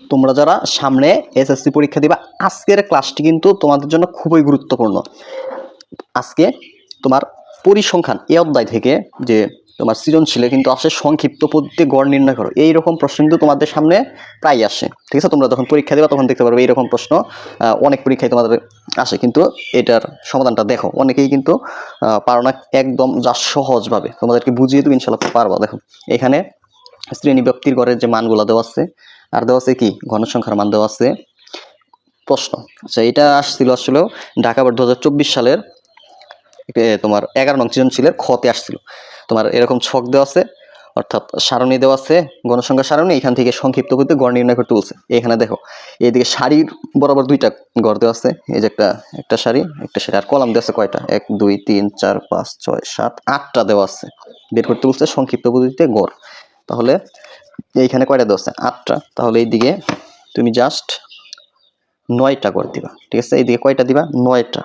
তোমরা যারা সামনে এসএসসি পরীক্ষা দিবা, আজকের ক্লাসটি কিন্তু তোমাদের জন্য খুবই গুরুত্বপূর্ণ। আজকে তোমার পরিসংখ্যান এই অধ্যায় থেকে যে তোমার সৃজনশীলে কিন্তু আসে সংক্ষিপ্ত পদ্ধতি গড় নির্ণয় করো। এইরকম প্রশ্ন কিন্তু তোমাদের সামনে প্রায় আসে। ঠিক আছে? তোমরা যখন পরীক্ষা দেবা তখন দেখতে পারবে এইরকম প্রশ্ন অনেক পরীক্ষায় তোমাদের আসে। কিন্তু এটার সমাধানটা দেখো, অনেকেই কিন্তু পারো না একদম যা সহজভাবে। তোমাদেরকে বুঝিয়ে দেবো ইনশাল্লাহ পারবা। দেখো, এখানে শ্রেণি ব্যক্তির ঘরের যে মানগুলো দেওয়া আছে আর দেওয়া আছে কি? ঘনসংখ্যার মান দেওয়া আছে প্রশ্ন। আচ্ছা এটা আসছিল আসলে ঢাকা বোর্ড দু সালের তোমার এগারো নং সৃজনশীলের খতে আসছিল। তোমার এরকম ছক দেওয়া আছে, অর্থাৎ সারণী দেওয়া আছে গণসংখ্যা সারণী, এখান থেকে সংক্ষিপ্ত করতে গড় নির্ণয় করতে বলছে। এখানে দেখো এইদিকে শাড়ির বরাবর দুইটা গড় দেওয়া আছে, এই যে একটা একটা শাড়ি একটা শাড়ি আর কলাম দেওয়া আছে কয়টা? এক, দুই, তিন, চার, পাঁচ, ছয়, সাত, আটটা দেওয়া আছে। বের করতে বলছে সংক্ষিপ্ত পদ্ধতিতে গড়। তাহলে এইখানে কয়টা দেওয়া আছে? আটটা। তাহলে এইদিকে তুমি জাস্ট নয়টা গড় দিবা, ঠিক আছে? এইদিকে কয়টা দিবা? নয়টা।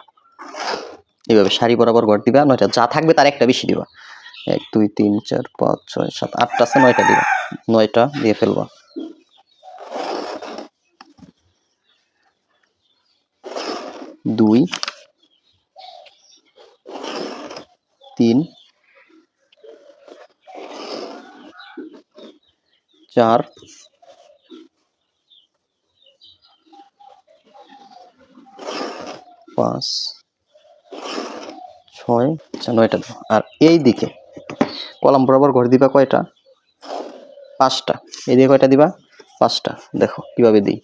এইভাবে সারি বরাবর গড় দিবা, নয়টা যা থাকবে তার একটা বেশি দিবা। এক, দুই, তিন, চার, পাঁচ, ছয়, সাত, আটটা আছে, নয়টা দিবা। নয়টা দিয়ে ফেলবা। দুই, তিন চার। পাঁচ। ছয়। আচ্ছা নয়টা দাও আর এই দিকে কলাম বরাবর ঘর দিবা কয়টা? পাঁচটা। এই দিকে কয়টা দিবা? পাঁচটা। দেখো, কীভাবে দিই।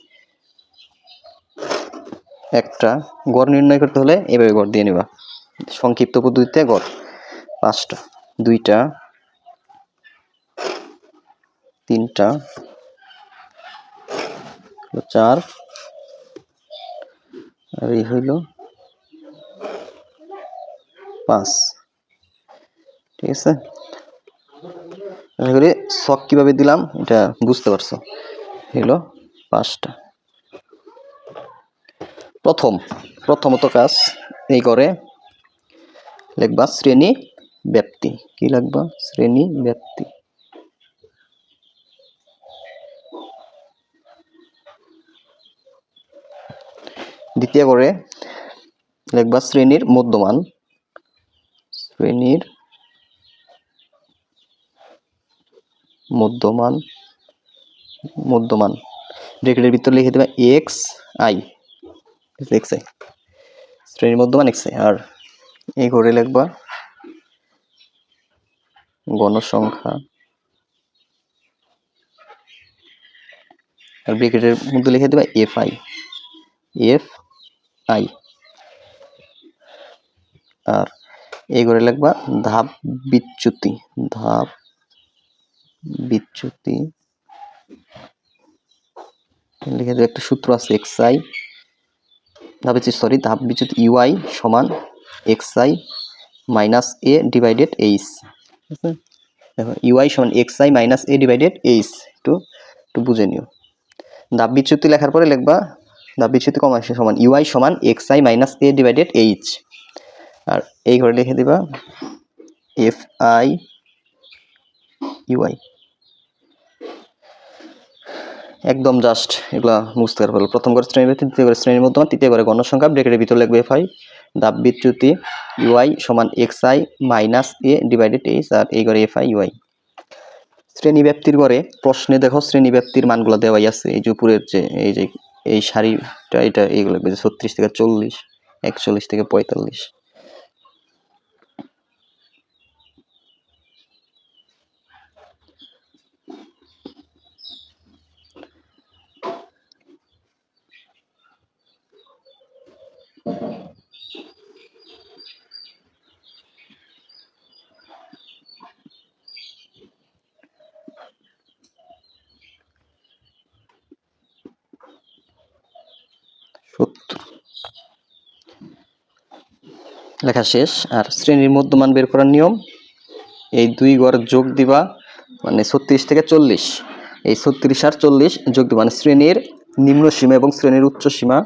একটা গড় নির্ণয় করতে হলে এভাবে গড় দিয়ে নিবা। সংক্ষিপ্ত পদ্ধতিতে গড়। পাঁচটা। দুইটা তিনটা চার, আর এই হইল পাঁচ। ঠিক আছে? আশা করি শখ কীভাবে দিলাম, এটা বুঝতে পারছ। হলো পাঁচটা। প্রথম, প্রথমত কাজ এই করে লিখবা শ্রেণি ব্যাপ্তি কি লাগবা শ্রেণি ব্যাপ্তি দ্বিতীয় করে লিখবা শ্রেণির মধ্যমান। শ্রেণির মধ্যমান মধ্যমান। ব্রেকেটের ভিতরে লিখে দেবে এক্স আই এক্স আই। শ্রেণির মধ্যমান, এক্স আই। আর এই ঘরে লিখবা গণসংখ্যা। আর ব্রেকেটের মধ্যে লিখে দেবে এফ আই। F i. আর এই ঘরে লিখবা ধাপ বিচ্যুতি ধাপ বিচ্যুতি। লিখে দেবে একটা সূত্র আছে এক্স আই ধাপ সরি ধাপ বিচ্যুতি ইউআই সমান x i minus a divided h দেখো ইউআই সমান x i minus a divided h একটু একটু বুঝে নিও। ধাপ বিচ্যুতি লেখার পরে লিখবা ধাপ বিচ্যুতি কম আসে সমান ইউআই সমান x i minus a divided h আর এই ঘরে লিখে দিবা এফ আই ইউআই একদম জাস্ট এগুলা বুঝতে পারব প্রথম করে শ্রেণি ভিত্তি, দ্বিতীয় করে শ্রেণির মধ্যমান তৃতীয় করে গণসংখ্যা ব্রেকেটের ভিতরে লিখবে এফ আই দাব বিচ্যুতি ইউআই সমান x i minus a divided h আর এই করে এফ আই ইউআই শ্রেণি ব্যাপ্তির ঘরে প্রশ্নে দেখো শ্রেণি ব্যাপ্তির মানগুলো দেওয়াই আছে। এই যে উপরের যে, এই যে এই শাড়িটা এটা এইগুলো ছত্রিশ থেকে চল্লিশ একচল্লিশ থেকে পঁয়তাল্লিশ। লেখা শেষ। আর শ্রেণির মধ্যমান বের করার নিয়ম, এই দুই গড় যোগ দিবা মানে ছত্রিশ থেকে চল্লিশ। এই ছত্রিশ আর চল্লিশ যোগ দিবা মানে শ্রেণির নিম্ন সীমা এবং শ্রেণির উচ্চ সীমা।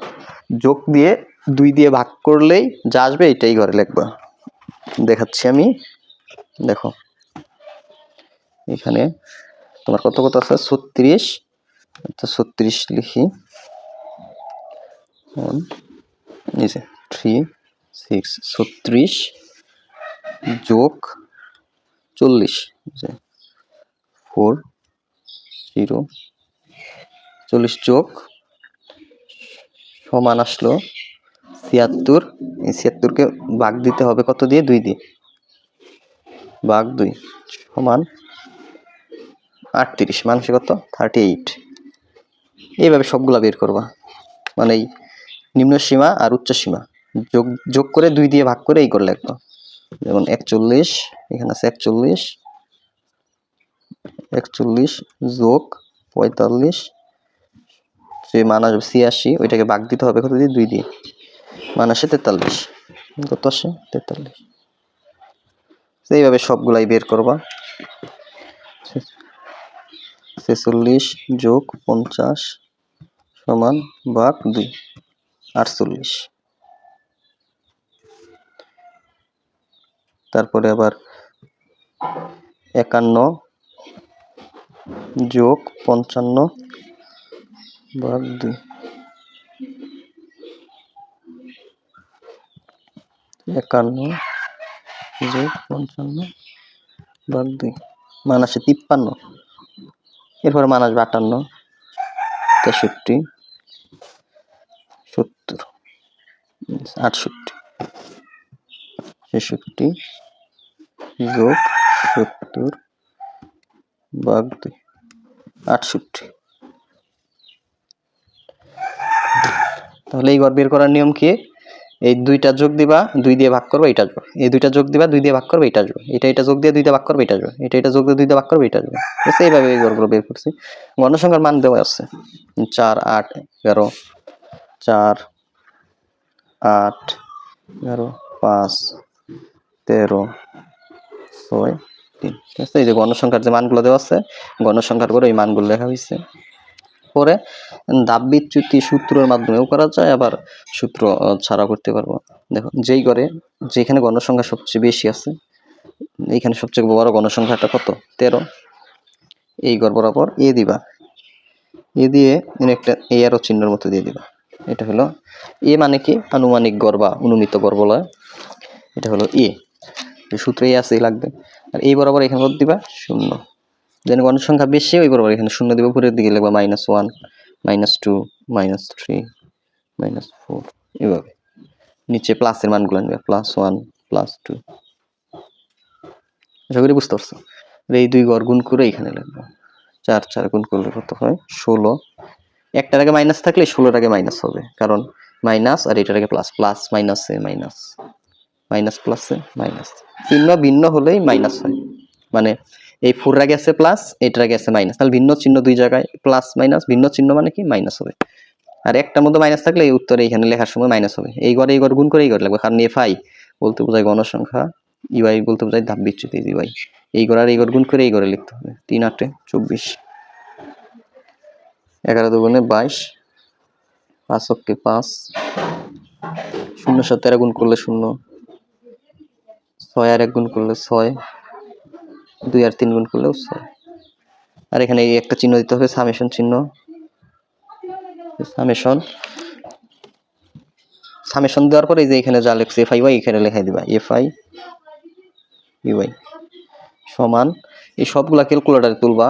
যোগ দিয়ে দুই দিয়ে ভাগ করলেই যা আসবে এটাই ঘরে লিখবা। দেখাচ্ছি আমি। দেখো, এখানে তোমার কত কত আছে? ছত্রিশ। তো ছত্রিশ লিখি। One three. সিক্স, ছত্রিশ যোগ চল্লিশ ফোর, জিরো, চল্লিশ যোগ সমান আসলো ছিয়াত্তর ছিয়াত্তরকে ভাগ দিতে হবে কত দিয়ে? দুই দিয়ে। ভাগ দুই সমান আটত্রিশ মানুষে কত? Thirty eight. এইভাবে সবগুলা বের করবা। মানে এই নিম্ন সীমা আর উচ্চ সীমা। যোগ যোগ করে দুই দিয়ে ভাগ করে এই করলে একদম যেমন একচল্লিশ, এখানে আছে একচল্লিশ একচল্লিশ যোগ পঁয়তাল্লিশ, যে মান আসবে ছিয়াশি, ওইটাকে ভাগ দিতে হবে কত দিয়ে? দুই দিয়ে। মান আসে তেতাল্লিশ। কত আসে? তেতাল্লিশ। এইভাবে সবগুলাই বের করবা। ছেচল্লিশ যোগ পঞ্চাশ সমান ভাগ দুই। আটচল্লিশ। তারপরে আবার একান্ন যোগ পঞ্চান্ন ভাগ দুই। একান্ন যোগ পঞ্চান্ন ভাগ দুই। মান আসে তিপ্পান্ন। এরপরে মান আসবে আটান্ন, তেষট্টি, সত্তর, আটষট্টি, ছেষট্টি যোগ সত্তর ভাগ দুই আটষট্টি। তাহলে এই ঘর বের করার নিয়ম কি? এই দুইটা যোগ দিবা, দুই দিয়ে ভাগ করবে এটা আসবে এই দুইটা যোগ দিবা, দুই দিয়ে ভাগ করবে এটা আসবে এটা এটা যোগ দিয়ে দুইটা ভাগ করবে এটা আসবে এটা এটা যোগ দিয়ে দুইটা ভাগ করবে এটা আসবে ঠিক এইভাবে এই ঘরগুলো বের করছি। গণসংখ্যার মান দেওয়া আছে। চার, আট, এগারো। চার, আট, এগারো, পাঁচ, তেরো। ছয় তিন। ঠিক আছে, এই যে গণসংখ্যার যে মানগুলো দেওয়া আছে, গণসংখ্যার করে এই মানগুলো লেখা হয়েছে। পরে দাব বিচ্যুতি সূত্রের মাধ্যমেও করা যায়, আবার সূত্র ছাড়া করতে পারব। দেখো, যেই ঘরে যেখানে গণসংখ্যা সবচেয়ে বেশি আছে, এইখানে সবচেয়ে বড় গণসংখ্যাটা কত? তেরো। এই ঘর বরাবর এ দিবা। এ দিয়ে একটা এ আরও চিহ্নের মতো দিয়ে দিবা। এটা হলো এ মানে কি? আনুমানিক গড় বা অনুমিত গড় বলা এটা হলো এ। সূত্র এ আছে লাগবে। আর এই বরাবর এখানে কত দিবা? শূন্য। যেন গণসংখ্যা বেশি, ওই বরাবর এখানে শূন্য দিবা, উপরের দিকে লাগবে minus one minus two minus three minus four এভাবে। নিচে প্লাসের মানগুলো নেবে প্লাস ওয়ান প্লাস টু আশা করি বুঝতে পারছ? এই দুই ঘর গুণ করে এখানে লাগবে চার চার গুণ করলে কত হয়? ষোলো। একটার আগে মাইনাস থাকলে ষোলোর আগে মাইনাস হবে। কারণ মাইনাস আর এটার আগে প্লাস প্লাস মাইনাসে মাইনাস মাইনাস প্লাসে মাইনাস চিহ্ন ভিন্ন হলেই মাইনাস হয়। মানে এই ফোর আগে আছে প্লাস এটার আগে আছে মাইনাস তাহলে ভিন্ন চিহ্ন দুই জায়গায় প্লাস মাইনাস ভিন্ন চিহ্ন মানে কি? মাইনাস হবে। আর একটার মধ্যে মাইনাস থাকলে এই উত্তরে এইখানে লেখার সময় মাইনাস হবে। এই ঘরে এই ঘর গুণ করে এই ঘর লাগবে। কারণ এফ আই বলতে বোঝায় গণসংখ্যা ইউআই বলতে বোঝায় ধাপ বিচ্যুতি ইউআই এই ঘর আর এই ঘর গুণ করে এই ঘরে লিখতে হবে। তিন, আটে, চব্বিশ। এগারো দুগুণে বাইশ। পাঁচ অক্কে পাঁচ। শূন্য সাথে তেরো গুণ করলে শূন্য। ছয় আর এক গুণ করলে ছয়। দুই আর তিন গুণ করলেও ছয়। আর এখানে এই একটা চিহ্ন দিতে হবে সামেশন চিহ্ন। সামেশন সামেশন দেওয়ার পরে যে এখানে যা লেখছে এফ আই ওয়াই এখানে লেখাই দিবা এফ আই ইউআই সমান, এই সবগুলা ক্যালকুলেটারে তুলবা।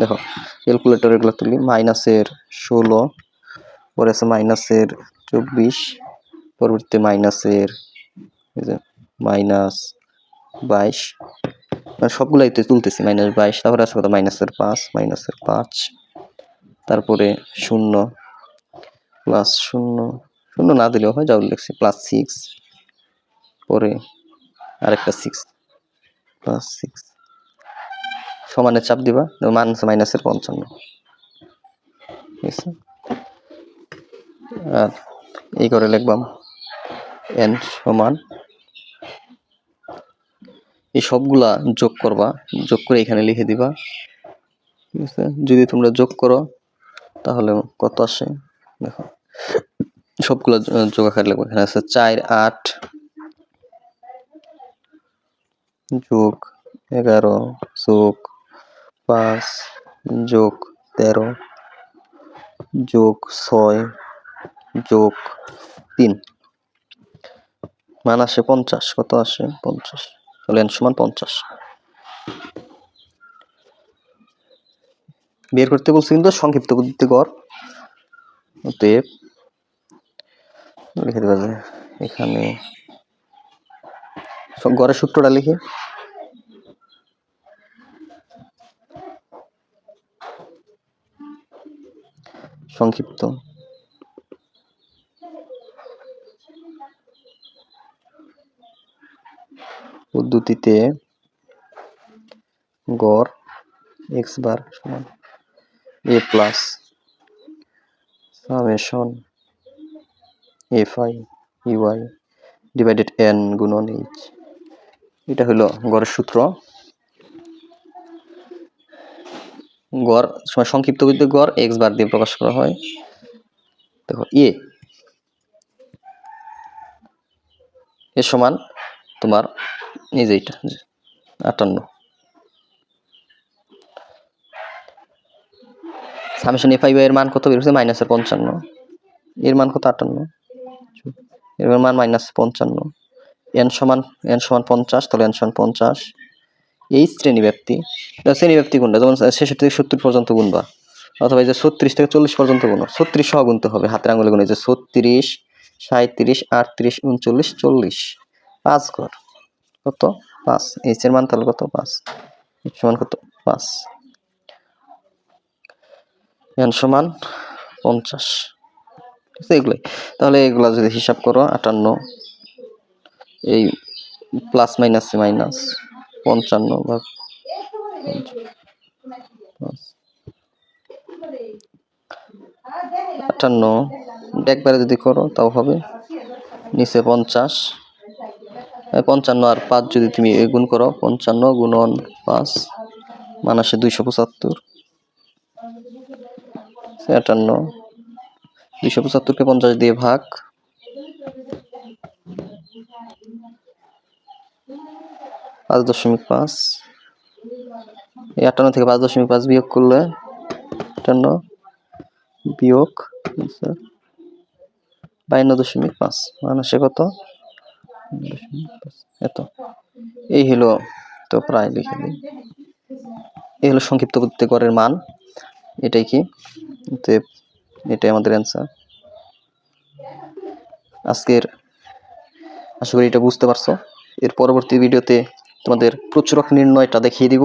দেখো ক্যালকুলেটর এগুলো তুলি, মাইনাসের ষোলো, পরে আছে মাইনাসের চব্বিশ, পরবর্তীতে মাইনাসের এই যে মাইনাস বাইশ মানে সবগুলাই তো তুলতেছি, মাইনাস বাইশ, তারপরে আছে কত? মাইনাসের পাঁচ মাইনাসের পাঁচ, তারপরে শূন্য প্লাস শূন্য শূন্য না দিলেও হয়, যা লিখছি প্লাস সিক্স পরে আরেকটা সিক্স প্লাস সিক্স সমানের চাপ দিবা মাইনাস মাইনাসের পঞ্চান্ন, ঠিক আছে? আর এই করে লিখবাম এন সমান এই সবগুলা যোগ করবা, যোগ করে এখানে লিখে দিবা। ঠিক আছে? যদি তোমরা যোগ করো, তাহলে কত আসে? দেখো। সবগুলো যোগ আকারে লিখব। এখানে আছে চার, আট যোগ এগারো যোগ পাঁচ যোগ তেরো যোগ ছয় যোগ তিন। মান আসে পঞ্চাশ। কত আসে? পঞ্চাশ। তাহলে এন সমান পঞ্চাশ। বের করতে বলছি কিন্তু সংক্ষিপ্ত পদ্ধতি কর লিখে দেওয়া যায় এখানে গড়ের সূত্রটা লিখে। সংক্ষিপ্ত। পদ্ধতিতে গড় এক্স বার সমান a plus summation f i u i divided n গুণন এইচ। এটা হলো গড়ের সূত্র। গড় সময় সংক্ষিপ্ত করতে গড় এক্স বার দিয়ে প্রকাশ করা হয়। দেখো, এ এ সমান তোমার এই যে এইটা আটান্ন। সামেশন এফ এর মান কত বেরোচ্ছে মাইনাসের পঞ্চান্ন। এর মান কত? আটান্ন। এর মান মাইনাস পঞ্চান্ন। এন সমান এন সমান পঞ্চাশ, তাহলে এন সমান পঞ্চাশ। এই শ্রেণি ব্যাপ্তি এটা শ্রেণি গুণটা যেমন ছেষট্টি থেকে সত্তর পর্যন্ত গুণবা অথবা এই যে ছত্রিশ থেকে চল্লিশ পর্যন্ত গুণ। ছত্রিশ সহ গুনতে হবে, হাতের আঙুলে গুণ এই যে ছত্রিশ সাঁত্রিশ আটত্রিশ, উনচল্লিশ, চল্লিশ। পাঁচ ঘর। কত? পাঁচ। এইচ এর মান তাহলে কত? পাঁচ। এইচ সমান কত? পাঁচ। এন সমান পঞ্চাশ। ঠিক আছে, এগুলোই। তাহলে এগুলো যদি হিসাব করো, আটান্ন। এই প্লাস মাইনাস মাইনাস পঞ্চান্ন ভাগ। আটান্ন। একবারে যদি করো, তাও হবে। নিচে পঞ্চাশ। পঞ্চান্ন আর পাঁচ যদি তুমি গুণ করো, পঞ্চান্ন গুণন পাঁচ, মানাসে দুইশো পঁচাত্তর। আটান্ন দুইশো পঁচাত্তরকে পঞ্চাশ দিয়ে ভাগ। পাঁচ দশমিক পাঁচ। এই আটান্ন থেকে পাঁচ দশমিক পাঁচ বিয়োগ করলে আটান্ন বিয়োগ স্যার বায়ান্ন দশমিক পাঁচ। মানুষে কত? দশমিক এত। এই হলো তো প্রায় লিখে দিই। এই হলো সংক্ষিপ্ত করতে গড়ের মান। এটাই কি? এটাই আমাদের অ্যান্সার আজকের, আশা করি এটা বুঝতে পারছ। এর পরবর্তী ভিডিওতে তোমাদের প্রচুরক নির্ণয়টা দেখিয়ে দিব।